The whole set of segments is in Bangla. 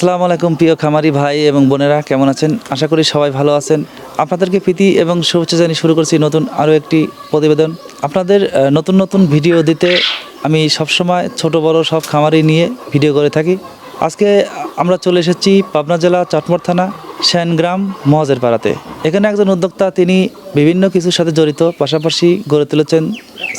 আসসালামু আলাইকুম প্রিয় খামারি ভাই এবং বোনেরা, কেমন আছেন? আশা করি সবাই ভালো আছেন। আপনাদেরকে প্রীতি এবং শুভেচ্ছা জানিয়ে শুরু করছি নতুন আরও একটি প্রতিবেদন। আপনাদের নতুন নতুন ভিডিও দিতে আমি সবসময় ছোট, বড় সব খামারি নিয়ে ভিডিও করে থাকি। আজকে আমরা চলে এসেছি পাবনা জেলা চাটমোড় থানা শ্যানগ্রাম মহাজের পাড়াতে। এখানে একজন উদ্যোক্তা, তিনি বিভিন্ন কিছুর সাথে জড়িত, পাশাপাশি গড়ে তুলেছেন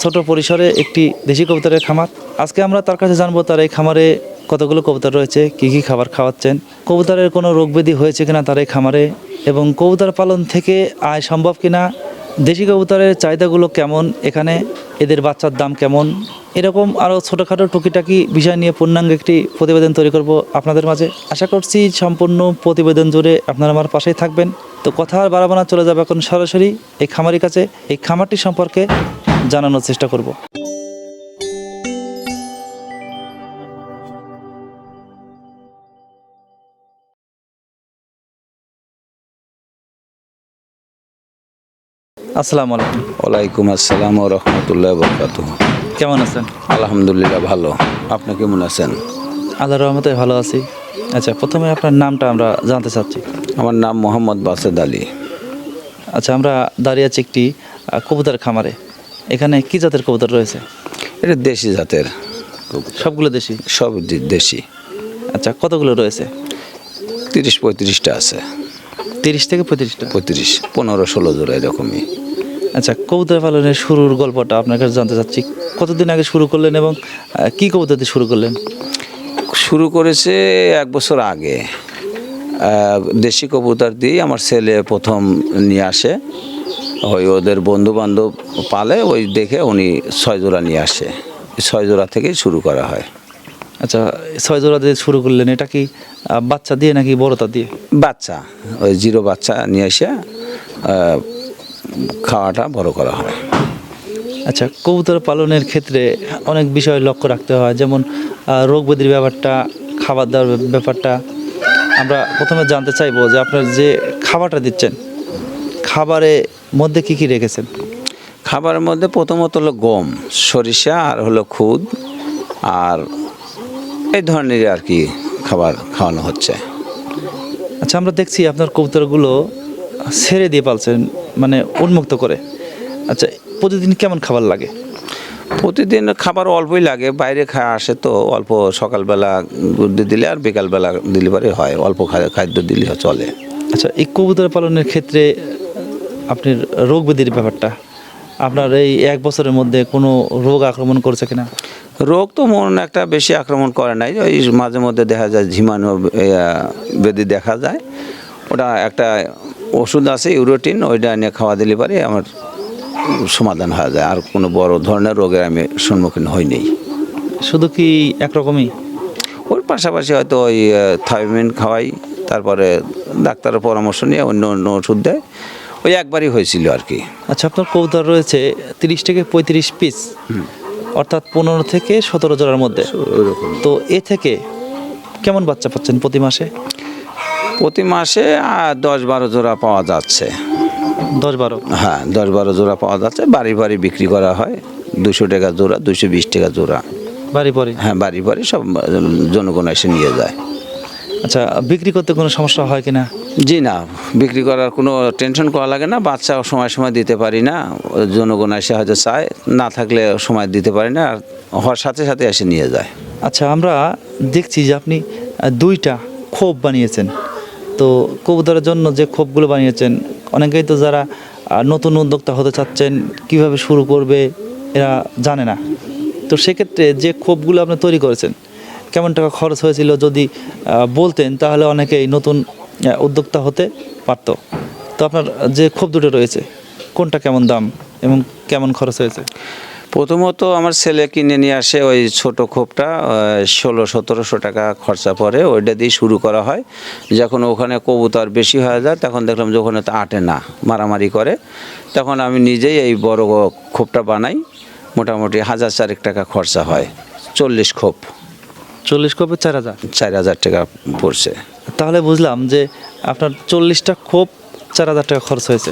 ছোট পরিসরে একটি দেশি কবুতরের খামার। আজকে আমরা তার কাছে জানব, তার এই খামারে কতগুলো কবুতর রয়েছে? কি কি খাবার খাওয়াচ্ছেন? কবুতরের কোনো রোগ ব্যাধি হয়েছে কিনা তার এই খামারে? এবং কবুতর পালন থেকে আয় সম্ভব কিনা? দেশি কবুতরের চাহিদাগুলো কেমন? এখানে এদের বাচ্চার দাম কেমন? এরকম আরও ছোটোখাটো টুকিটাকি বিষয় নিয়ে পূর্ণাঙ্গ একটি প্রতিবেদন তৈরি করব আপনাদের মাঝে। আশা করছি সম্পূর্ণ প্রতিবেদন জুড়ে আপনারা আমার পাশেই থাকবেন। তো কথা আর বাড়াবো না, চলে যাবে এখন সরাসরি এই খামারির কাছে। এই খামারটি সম্পর্কে জানানোর চেষ্টা করব। আসসালামু আলাইকুম। ওয়ালাইকুম আসসালাম ও রহমতুল্লাহ বরকাত কেমন আছেন? আলহামদুলিল্লাহ ভালো। আপনি কেমন আছেন? আল্লাহর রহমতে ভালো আছি। আচ্ছা প্রথমে আপনার নামটা আমরা জানতে চাচ্ছি। আমার নাম মোহাম্মদ বাসেদ আলী। আচ্ছা আমরা দাঁড়িয়ে আছি একটি কবুতর খামারে। এখানে কি জাতের কবুতর রয়েছে? এটা দেশি জাতের সবগুলো দেশি? সব দেশি। আচ্ছা কতগুলো রয়েছে? তিরিশ পঁয়ত্রিশটা আছে। তিরিশ থেকে পঁয়ত্রিশটা? পঁয়ত্রিশ পনেরো ষোলো জোড়া এরকমই। আচ্ছা কবুতর পালনের শুরুর গল্পটা আপনার কাছে জানতে চাচ্ছি। কতদিন আগে শুরু করলেন এবং কি কবুতর দিয়ে শুরু করলেন? শুরু করেছে এক বছর আগে। দেশি কবুতর দিয়ে আমার ছেলে প্রথম নিয়ে আসে। ওই ওদের বন্ধু বান্ধব পালে ওই দেখে উনি ছয় জোড়া নিয়ে আসে। ছয় জোড়া থেকেই শুরু করা হয়। আচ্ছা ছয় জোড়া দিয়ে শুরু করলেন এটা কি বাচ্চা দিয়ে নাকি বড়তা দিয়ে? বাচ্চা ওই জিরো বাচ্চা নিয়ে এসে খাওয়াটা বড় করা হয়। আচ্ছা কবুতর পালনের ক্ষেত্রে অনেক বিষয় লক্ষ্য রাখতে হয় যেমন রোগ ব্যাধির ব্যাপারটা খাবার দাবার ব্যাপারটা। আমরা প্রথমে জানতে চাইব যে আপনার যে খাবারটা দিচ্ছেন খাবারের মধ্যে কি কি রেখেছেন? খাবারের মধ্যে প্রথমত হলো গম সরিষা আর হলো খুদ আর এই ধরনের আর কি খাবার খাওয়ানো হচ্ছে। আচ্ছা আমরা দেখছি আপনার কবুতরগুলো ছেড়ে দিয়ে পালছেন মানে উন্মুক্ত করে। আচ্ছা প্রতিদিন কেমন খাবার লাগে? প্রতিদিন খাবার অল্পই লাগে বাইরে খাওয়া আসে তো অল্প সকালবেলা দিলে আর বিকালবেলা দিলে পরে হয় অল্প খাদ্য দিলে চলে। আচ্ছা এই কবুতর পালনের ক্ষেত্রে আপনার রোগ ব্যাধির ব্যাপারটা আপনার এই এক বছরের মধ্যে কোনো রোগ আক্রমণ করছে কিনা? রোগ তো মন একটা বেশি আক্রমণ করে নাই ওই মাঝে মধ্যে দেখা যায় ঝিমানো বেদি দেখা যায়। ওটা একটা ওষুধ আছে ইউরোটিন ওইটা নিয়ে খাওয়া দিলে পারে আমার সমাধান হয়ে যায়। আর কোনো বড় ধরনের রোগের আমি সম্মুখীন হইনি। শুধু কি একরকমই? ওর পাশাপাশি হয়তো ওই থাইমিন খাওয়াই তারপরে ডাক্তারের পরামর্শ নিয়ে অন্য অন্য ওষুধ দেয়। ওই একবারই হয়েছিল আর কি। আচ্ছা আপনার কবুতর রয়েছে তিরিশ থেকে পঁয়ত্রিশ পিস অর্থাৎ পনেরো থেকে সতেরো জোড়ার মধ্যে। তো এ থেকে কেমন বাচ্চা পাচ্ছেন প্রতি মাসে? প্রতি মাসে দশ বারো জোড়া পাওয়া যাচ্ছে। দশ বারো? হ্যাঁ দশ বারো জোড়া পাওয়া যাচ্ছে। বাড়ি বাড়ি বিক্রি করা হয়। দুশো টাকা জোড়া দুশো বিশ টাকা জোড়া। বাড়ি বাড়ি? হ্যাঁ বাড়ি বাড়ি সব জনগণ এসে নিয়ে যায়। আচ্ছা বিক্রি করতে কোনো সমস্যা হয় কিনা? জি না বিক্রি করার কোনো টেনশন করা লাগে না বাচ্চা সময় সময় দিতে পারি না জনগণ এসে হয়তো চায় না থাকলে সময় দিতে পারি না আর হওয়ার সাথে সাথে এসে নিয়ে যায়। আচ্ছা আমরা দেখছি যে আপনি দুইটা খোপ বানিয়েছেন। তো কবুতরের জন্য যে খোপগুলো বানিয়েছেন অনেকেই তো যারা নতুন উদ্যোক্তা হতে চাচ্ছেন কীভাবে শুরু করবে এরা জানে না। তো সেক্ষেত্রে যে খোপগুলো আপনি তৈরি করেছেন কেমন টাকা খরচ হয়েছিল যদি বলতেন, তাহলে অনেকেই নতুন উদ্যোক্তা হতে পারত। তো আপনার যে খোপ দুটো রয়েছে, কোনটা কেমন দাম এবং কেমন খরচ হয়েছে? প্রথমত আমার ছেলে কিনে নিয়ে আসে ওই ছোট খোপটা ষোলো, সতেরোশো টাকা খরচা পড়ে, ওইটা দিয়ে শুরু করা হয়। যখন ওখানে কবুতর বেশি হয়ে যায়, তখন দেখলাম যে ওখানে তো আটে না, মারামারি করে। তখন আমি নিজেই এই বড় খোপটা বানাই, মোটামুটি হাজার চারেক টাকা খরচা হয়, চল্লিশ খোপ চল্লিশ খোপে চার হাজার। চার হাজার টাকা পড়ছে। তাহলে বুঝলাম যে আপনার চল্লিশটা খোপ চার হাজার টাকা খরচ হয়েছে।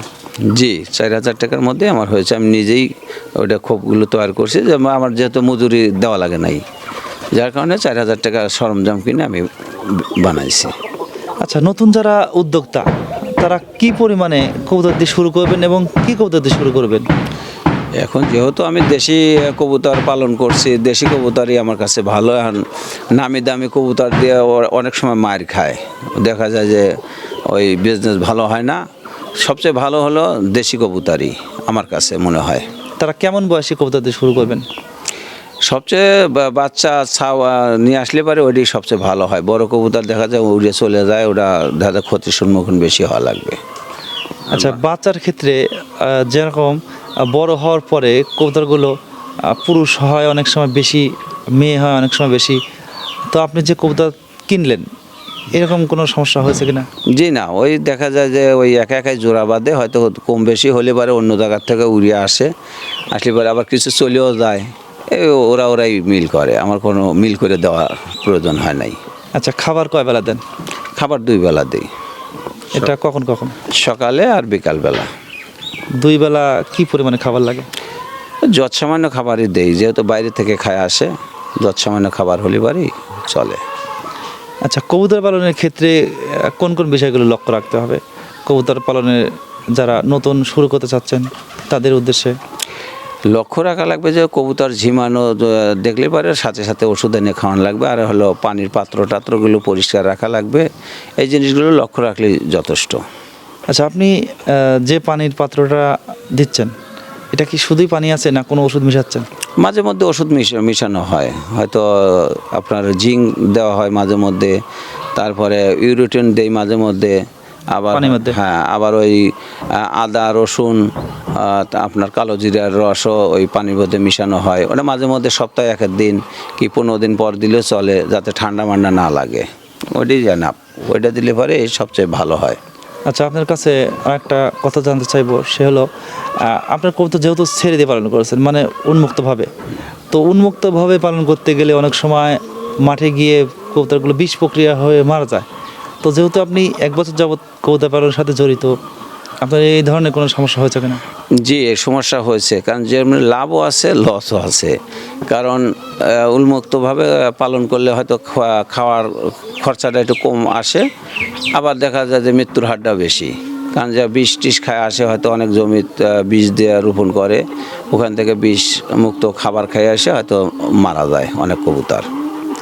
জি চার হাজার টাকার মধ্যে আমার হয়েছে। আমি নিজেই ওইটা খোপগুলো তৈরি করছি। যে আমার যেহেতু মজুরি দেওয়া লাগে নাই। যার কারণে চার হাজার টাকা সরঞ্জাম কিনে আমি বানাইছি। আচ্ছা নতুন যারা উদ্যোক্তা তারা কি পরিমাণে কবুতর দিয়ে শুরু করবেন এবং কি কবুতর দিয়ে শুরু করবেন? এখন যেহেতু আমি দেশি কবুতর পালন করছি দেশি কবুতরই আমার কাছে ভালো। এখন নামি দামি কবুতর দিয়ে অনেক সময় মার খায়। দেখা যায় যে ওই বিজনেস ভালো হয় না। সবচেয়ে ভালো হলো দেশি কবুতরই আমার কাছে মনে হয়। তারা কেমন বয়সী কবুতর দিয়ে শুরু করবেন? সবচেয়ে বাচ্চা ছাওয়া নিয়ে আসলে পারে ওইটাই সবচেয়ে ভালো হয়। বড় কবুতর দেখা যায় উড়ে চলে যায় ওটা দেখা যায় ক্ষতির সম্মুখীন বেশি হওয়া লাগবে। আচ্ছা বাচ্চার ক্ষেত্রে যেরকম বড় হওয়ার পরে কবুতরগুলো পুরুষ হয় অনেক সময় বেশি মেয়ে হয় অনেক সময় বেশি। তো আপনি যে কবুতর কিনলেন এরকম কোনো সমস্যা হয়েছে কিনা? জি না ওই দেখা যায় যে ওই একা একাই জোড়া বাঁধে হয়তো কম বেশি হলে পারে অন্য জায়গার থেকে উড়িয়ে আসে। আসলে পরে আবার কিছু চলেও যায়। ওরা ওরাই মিল করে আমার কোনো মিল করে দেওয়া প্রয়োজন হয় নাই। আচ্ছা খাবার কয় বেলা দেন? খাবার দুই বেলা দিই। এটা কখন কখন? সকালে আর বিকালবেলা। দুই বেলা কি পরিমাণে খাবার লাগে? যত সামান্য খাবারই দেই যেহেতু বাইরে থেকে খায় আসে যত সামান্য খাবার হলে বাড়ি চলে। আচ্ছা কবুতর পালনের ক্ষেত্রে কোন কোন বিষয়গুলো লক্ষ্য রাখতে হবে? কবুতর পালনের যারা নতুন শুরু করতে চাচ্ছেন তাদের উদ্দেশ্যে? লক্ষ্য রাখা লাগবে যে কবুতর ঝিমানো দেখলে পারে সাথে সাথে ওষুধ এনে খাওয়ানো লাগবে আর হলো পানির পাত্র টাত্রগুলো পরিষ্কার রাখা লাগবে। এই জিনিসগুলো লক্ষ্য রাখলেই যথেষ্ট। আচ্ছা আপনি যে পানির পাত্রটা দিচ্ছেন এটা কি শুধুই পানি আছে না কোনো ওষুধ মিশাচ্ছেন? মাঝে মধ্যে ওষুধ মিশ- মিশানো হয়। হয়তো আপনার জিঙ্ক দেওয়া হয় মাঝে মধ্যে তারপরে ইউরোটিন দেই মাঝে মধ্যে আবার হ্যাঁ আবার ওই আদা রসুন আপনার কালো জিরার রসও ওই পানির মধ্যে মিশানো হয়। ওটা মাঝে মধ্যে সপ্তাহে এক দিন কি পনেরো দিন পর দিলেও চলে যাতে ঠান্ডা মান্ডা না লাগে। ওইটাই জানা ওইটা দিলে পরে সবচেয়ে ভালো হয়। আচ্ছা আপনার কাছে আরেকটা কথা জানতে চাইব, সে হলো আপনার কবুতর যেহেতু ছেড়ে দিয়ে পালন করেছেন মানে উন্মুক্তভাবে, তো উন্মুক্তভাবে পালন করতে গেলে অনেক সময় মাঠে গিয়ে কবুতরগুলো বিষ প্রক্রিয়া হয়ে মারা যায়। তো যেহেতু আপনি এক বছর যাবৎ কবুতর পালনের সাথে জড়িত, আপনার এই ধরনের কোনো সমস্যা হয়েছে কিনা? জি সমস্যা হয়েছে, কারণ যেমন লাভও আছে, লসও আছে। কারণ উন্মুক্তভাবে পালন করলে হয়তো খাওয়া- খাওয়ার খরচাটা একটু কম আসে। আবার দেখা যায় যে মৃত্যুর হারটা বেশি। কারণ যা বিষ টিষ খায় আসে হয়তো অনেক জমি বীজ দিয়ে রোপণ করে। ওখান থেকে বিষ মুক্ত খাবার খেয়ে আসে হয়তো মারা যায় অনেক কবুতর।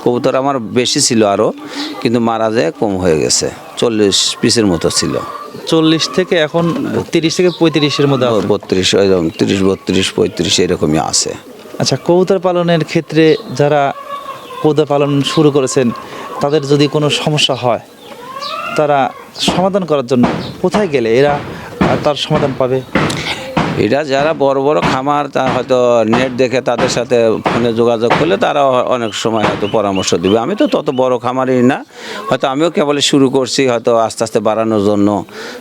কবুতর আমার বেশি ছিল আরও কিন্তু মারা যায় কম হয়ে গেছে। চল্লিশ পিসের মতো ছিল। চল্লিশ থেকে এখন তিরিশ থেকে পঁয়ত্রিশের মধ্যে বত্রিশ এরকম তিরিশ বত্রিশ পঁয়ত্রিশ এরকমই আছে। আচ্ছা কবুতর পালনের ক্ষেত্রে যারা কবুতর পালন শুরু করেছেন, তাদের যদি কোনো সমস্যা হয়, তারা সমাধান করার জন্য কোথায় গেলে এরা তার সমাধান পাবে? এটা যারা বড় বড় খামার তা হয়তো নেট দেখে তাদের সাথে ফোনে যোগাযোগ করলে তারা অনেক সময় হয়তো পরামর্শ দিবে। আমি তো তত বড় খামারই না, হয়তো আমিও কেবল শুরু করছি হয়তো আস্তে আস্তে বাড়ানোর জন্য।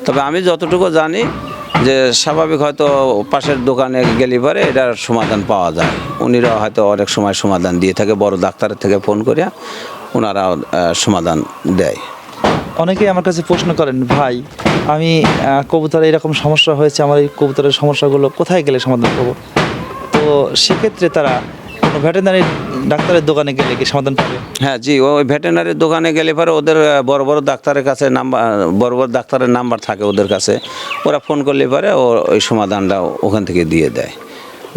তবে আমি যতটুকু জানি যে স্বাভাবিক হয়তো পাশের দোকানে গেলে পরে এটার সমাধান পাওয়া যায়। উনিরা হয়তো অনেক সময় সমাধান দিয়ে থাকে, বড় ডাক্তারের থেকে ফোন করিয়া ওনারা সমাধান দেয়। অনেকেই আমার কাছে প্রশ্ন করেন, ভাই, আমি কবুতরে এরকম সমস্যা হয়েছে, আমার এই কবুতরের সমস্যাগুলো কোথায় গেলে সমাধান করব তো সেক্ষেত্রে তারা ভেটেনারি ডাক্তারের দোকানে গেলে কি সমাধান পাবে? হ্যাঁ জি ওই ভেটেনারির দোকানে গেলে পরে ওদের বড় বড় ডাক্তারের কাছে নাম্বার বড় বড় ডাক্তারের নাম্বার থাকে ওদের কাছে। ওরা ফোন করলে পরে ও ওই সমাধানটা ওখান থেকে দিয়ে দেয়।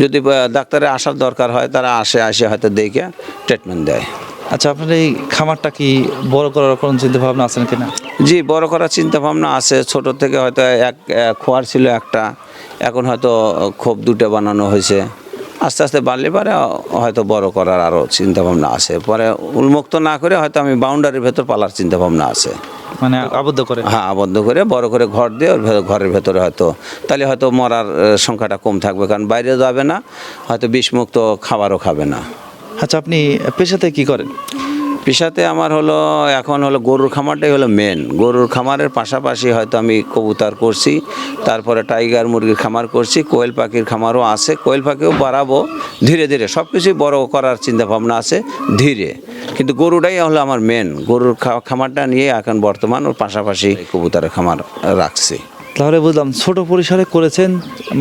যদি আহ, ডাক্তারের আসার দরকার হয় তারা আসে আসে হয়তো দেখে ট্রিটমেন্ট দেয়। আচ্ছা আপনার এই খামারটা কি বড় করার কোনো চিন্তা ভাবনা আছেন কিনা জি বড় করার চিন্তা ভাবনা আছে। ছোট থেকে হয়তো এক এক খোয়ার ছিল একটা। এখন হয়তো খোপ দুটো বানানো হয়েছে। আস্তে আস্তে বাড়লে পরে হয়তো বড় করার আরও চিন্তাভাবনা আছে। পরে উন্মুক্ত না করে হয়তো আমি বাউন্ডারির ভেতর পালার চিন্তাভাবনা আছে। মানে আবদ্ধ করে? হ্যাঁ আবদ্ধ করে বড় করে ঘর দিয়ে ওর ভেতর ঘরের ভেতরে হয়তো তাহলে হয়তো মরার সংখ্যাটা কম থাকবে কারণ বাইরে যাবে না হয়তো বিষমুক্ত খাবারও খাবে না। আচ্ছা আপনি পেশাতে কি করেন? পেশাতে আমার হলো, এখন হলো গরুর খামারটাই হলো মেন গরুর খামারের পাশাপাশি হয়তো আমি কবুতর করছি, তারপরে টাইগার মুরগির খামার করছি, কোয়েল পাখির খামারও আছে, কোয়েল পাখিও বাড়াবো ধীরে ধীরে। সব কিছুই বড় করার চিন্তা ভাবনা আছে ধীরে। কিন্তু গরুটাই হলো আমার মেন গরুর খামারটা নিয়ে এখন বর্তমান ওর পাশাপাশি কবুতরের খামার রাখছি। তাহলে বুঝলাম ছোট পরিসরে করেছেন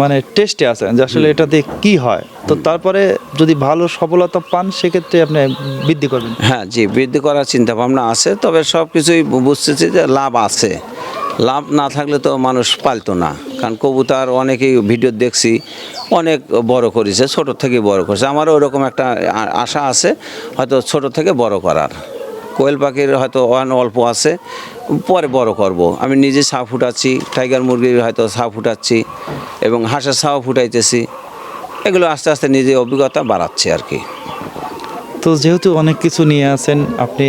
মানে টেস্টে আছেন যে আসলে এটাতে কি হয়। তো তারপরে যদি ভালো সফলতা পান সেক্ষেত্রে আপনি বৃদ্ধি করবেন। হ্যাঁ জি বৃদ্ধি করার চিন্তা ভাবনা আছে তবে সব কিছুই বুঝতেছি যে লাভ আছে। লাভ না থাকলে তো মানুষ পালতো না। কারণ কবুতর অনেকেই ভিডিও দেখছি অনেক বড় করেছে ছোট থেকে বড় করেছে। আমারও ওরকম একটা আশা আছে হয়তো ছোট থেকে বড় করার। কোয়েল পাখির হয়তো অন অল্প আছে, পরে বড় করব। আমি নিজে ছা ফুটাচ্ছি, টাইগার মুরগির হয়তো ছা ফুটাচ্ছি, এবং হাঁসের ছাও ফুটাইতেছি। এগুলো আস্তে আস্তে নিজে অভিজ্ঞতা বাড়াচ্ছে আর কি। তো যেহেতু অনেক কিছু নিয়ে আছেন, আপনি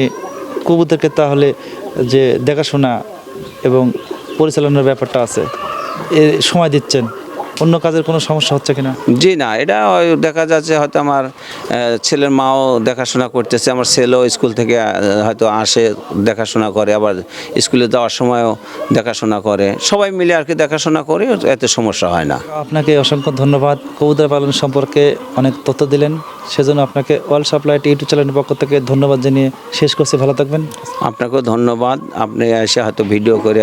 কবুতরকে তাহলে যে দেখাশোনা এবং পরিচালনার ব্যাপারটা আছে, এ সময় দিচ্ছেন। অন্য কাজের কোনো সমস্যা হচ্ছে কিনা? জি না এটা ওই দেখা যাচ্ছে হয়তো আমার ছেলের মাও দেখাশোনা করতেছে আমার ছেলেও স্কুল থেকে হয়তো আসে দেখাশোনা করে আবার স্কুলে যাওয়ার সময়ও দেখাশোনা করে। সবাই মিলে আর কি দেখাশোনা করে এতে সমস্যা হয় না। আপনাকে অসংখ্য ধন্যবাদ। কবুতর পালন সম্পর্কে অনেক তথ্য দিলেন। সেজন্য আপনাকে ওয়ার্ল্ড সাপ্লাইট ইউটিউব চ্যানেলের পক্ষ থেকে ধন্যবাদ জানিয়ে শেষ করছি। ভালো থাকবেন। আপনাকেও ধন্যবাদ। আপনি এসে হয়তো ভিডিও করে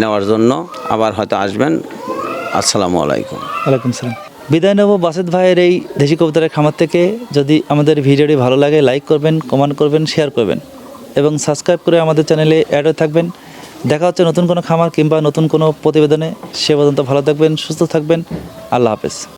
নেওয়ার জন্য। আবার হয়তো আসবেন। আসসালামু আলাইকুম। ওয়ালাইকুম সালাম বিদায় নেব বাসেদ ভাইয়ের এই দেশি কবিতার খামার থেকে। যদি আমাদের ভিডিওটি ভালো লাগে লাইক করবেন কমেন্ট করবেন শেয়ার করবেন। এবং সাবস্ক্রাইব করে আমাদের চ্যানেলে অ্যাড হয়ে থাকবেন। দেখা হচ্ছে নতুন কোনো খামার কিংবা নতুন কোনো প্রতিবেদনে। সে পর্যন্ত ভালো থাকবেন, সুস্থ থাকবেন। আল্লাহ হাফেজ।